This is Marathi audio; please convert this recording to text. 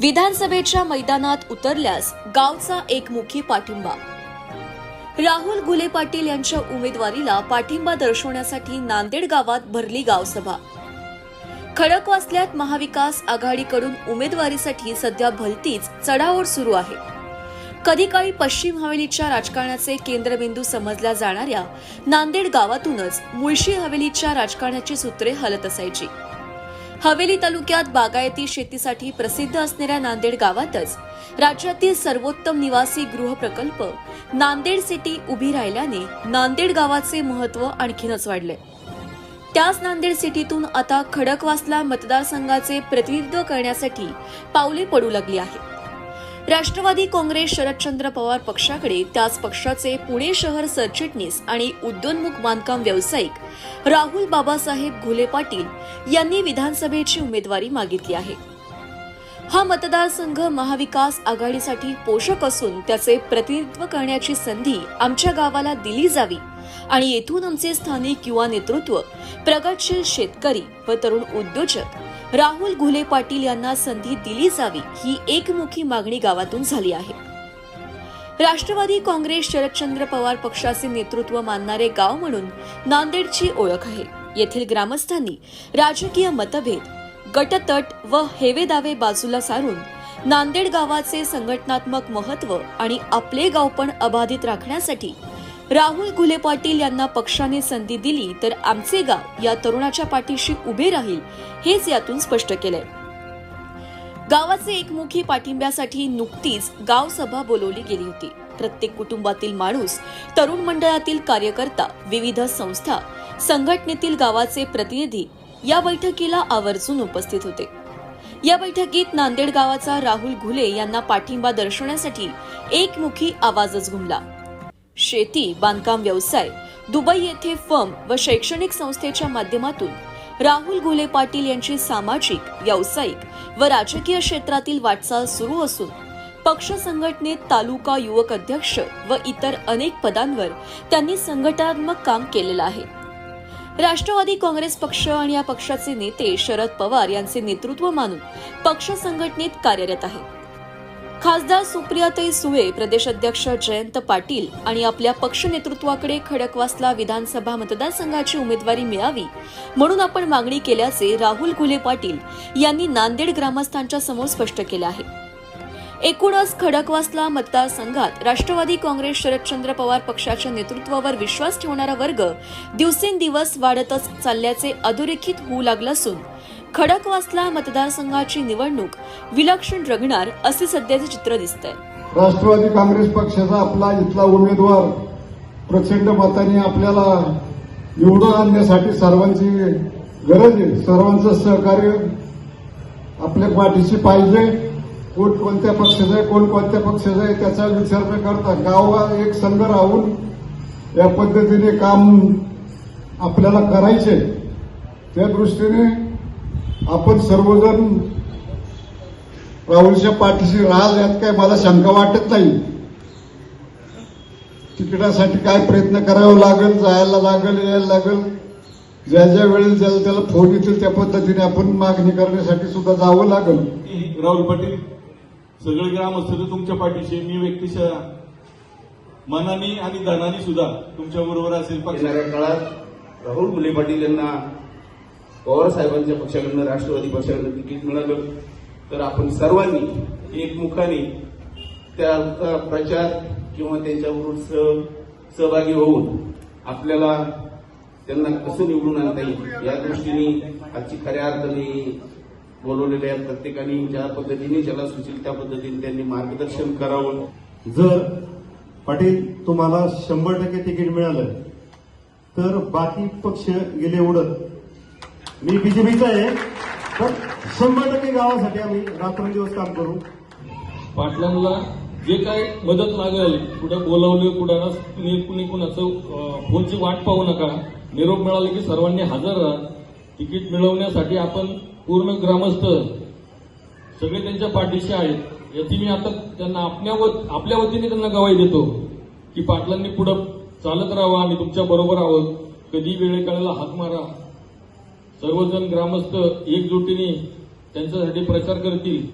विधानसभेच्या मैदानात उतरल्यास गावचा एकमुखी पाठिंबा. राहुल गुले पाटील यांच्या उमेदवारीला पाठिंबा दर्शवण्यासाठी नांदेड गावात भरली गावसभा. खडकवासल्यात महाविकास आघाडीकडून उमेदवारीसाठी सध्या भलतीच चढाओढ सुरू आहे. कधी काळी पश्चिम हवेलीच्या राजकारणाचे केंद्रबिंदू समजल्या जाणाऱ्या नांदेड गावातूनच मुळशी हवेलीच्या राजकारणाची सूत्रे हलत असायची. हवेली तालुक्यात बागायती शेतीसाठी प्रसिद्ध असणाऱ्या नांदेड गावातच राज्यातील सर्वोत्तम निवासी गृह प्रकल्प नांदेड सिटी उभी राहिल्याने नांदेड गावाचे महत्त्व आणखीनच वाढले. त्याच नांदेड सिटीतून आता खडकवासला मतदारसंघाचे प्रतिनिधित्व करण्यासाठी पावले पडू लागली आहे राष्ट्रवादी काँग्रेस शरदचंद्र पवार पक्षाकडे त्याच पक्षाचे पुणे शहर सरचिटणीस आणि उद्योन्मुख बांधकाम व्यावसायिक राहुल बाबासाहेब घुले पाटील यांनी विधानसभेची उमेदवारी मागितली आहे. हा मतदारसंघ महाविकास आघाडीसाठी पोषक असून त्याचे प्रतिनिधित्व करण्याची संधी आमच्या गावाला दिली जावी आणि येथून आमचे स्थानिक युवा नेतृत्व प्रगतशील शेतकरी व तरुण उद्योजक राहुल घुले पाटील यांना संधी दिली जावी ही एकमुखी मागणी गावातून झाली आहे. राष्ट्रवादी काँग्रेस शरदचंद्र पवार पक्षाचे नेतृत्व मानणारे गाव म्हणून नांदेडची ओळख आहे. येथील ग्रामस्थांनी राजकीय मतभेद गटतट व हेवेदावे बाजूला सारून नांदेड गावाचे संघटनात्मक महत्त्व आणि आपले गाव पण अबाधित राखण्यासाठी राहुल घुले पाटील यांना पक्षाने संधी दिली तर आमचे गाव या तरुणाच्या पाठीशी उभे राहील हेच यातून स्पष्ट केलंय. गावाचे एकमुखी पाठिंब्यासाठी नुकतीच गाव सभा बोलवली गेली होती. प्रत्येक कुटुंबातील माणूस तरुण मंडळातील कार्यकर्ता विविध संस्था संघटनेतील गावाचे प्रतिनिधी या बैठकीला आवर्जून उपस्थित होते. या बैठकीत नांदेड गावाचा राहुल घुले यांना पाठिंबा दर्शवण्यासाठी एकमुखी आवाजच घुमला. शेती बांधकाम व्यवसाय दुबई येथे फर्म व शैक्षणिक संस्थेच्या माध्यमातून राहुल घुले पाटील यांची सामाजिक व्यावसायिक व राजकीय क्षेत्रातील वाटचाल सुरू असून पक्ष संघटनेत तालुका युवक अध्यक्ष व इतर अनेक पदांवर त्यांनी संघटनात्मक काम केलेलं आहे. राष्ट्रवादी काँग्रेस पक्ष आणि या पक्षाचे नेते शरद पवार यांचे नेतृत्व मानून पक्ष संघटनेत कार्यरत आहे. खासदार सुप्रियाताई सुळे प्रदेशाध्यक्ष जयंत पाटील आणि आपल्या पक्ष नेतृत्वाकडे खडकवासला विधानसभा मतदारसंघाची उमेदवारी मिळावी म्हणून आपण मागणी केल्याचे राहुल घुले पाटील यांनी नांदेड ग्रामस्थांच्या समोर स्पष्ट केले आहे. एकूणच खडकवासला मतदारसंघात राष्ट्रवादी काँग्रेस शरदचंद्र पवार पक्षाच्या नेतृत्वावर विश्वास ठेवणारा वर्ग दिवसेंदिवस वाढतच चालल्याचे अधोरेखित होऊ लागलं असून खडकवासला मतदारसंघाची निवडणूक. विलक्षण रंगणार असे सध्याचे चित्र दिसतंय. राष्ट्रवादी काँग्रेस पक्षाचा आपला इथला उमेदवार प्रचंड मताने आपल्याला निवडून आणण्यासाठी सर्वांची गरज आहे. सर्वांचं सहकार्य आपल्या पाठीशी पाहिजे. कोण कोणत्या पक्षाचं आहे कोण कोणत्या पक्षाचं आहे त्याचा विचार न करता गाव एक संघ राहून या पद्धतीने काम आपल्याला करायचे त्या दृष्टीने आपण सर्वजण राहुलच्या पाठीशी राहाल यात काय मला शंका वाटत नाही. तिकिटासाठी काय प्रयत्न करावा लागेल जायला लागेल यायला लागेल. ज्या ज्या वेळेला ज्याला त्याला फोन येतील त्या पद्धतीने आपण मागणी करण्यासाठी सुद्धा जावं लागेल. राहुल पाटील सगळे ग्रामस्थ तुमच्या पाठीशी मी व्यक्तिशः मनाने आणि धनाने सुद्धा तुमच्या बरोबर असेल. काळात राहुल मुले पाटील यांना पवार साहेबांच्या पक्षाकडनं राष्ट्रवादी पक्षाकडनं तिकीट मिळालं. तर आपण सर्वांनी एकमुखाने त्याचा प्रचार किंवा त्यांच्याबरोबर सह सहभागी होऊन आपल्याला त्यांना कसं निवडून आणता येईल या दृष्टीने आजची खऱ्या अर्थाने बोलवलेल्या प्रत्येकाने. ज्या पद्धतीने ज्याला सुचेल त्या पद्धतीने त्यांनी मार्गदर्शन करावं. जर पाटील तुम्हाला शंभर टक्के तिकीट मिळालं तर बाकी पक्ष गेले उडत. मी बीजेपीचा आहे. पण शंभर टक्के गावासाठी आम्ही रात्रंदिवस काम करू. पाटलांना जे काय मदत लागेल कुठं बोलावलं कुठं कुणी कुणाचं फोनची वाट पाहू नका. निरोप मिळाले की सर्वांनी हजर राहा. तिकीट मिळवण्यासाठी आपण पूर्ण ग्रामस्थ सगळे त्यांच्या पाठीशी आहेत. याची मी आता त्यांना आपल्या आपल्या वतीने त्यांना गवाही देतो की पाटलांनी पुढं चालत राहावं आम्ही तुमच्या बरोबर आहोत. कधी वेळेकाळाला हात मारा. सर्वजण ग्रामस्थ एकजुटीने त्यांच्यासाठी प्रचार करतील.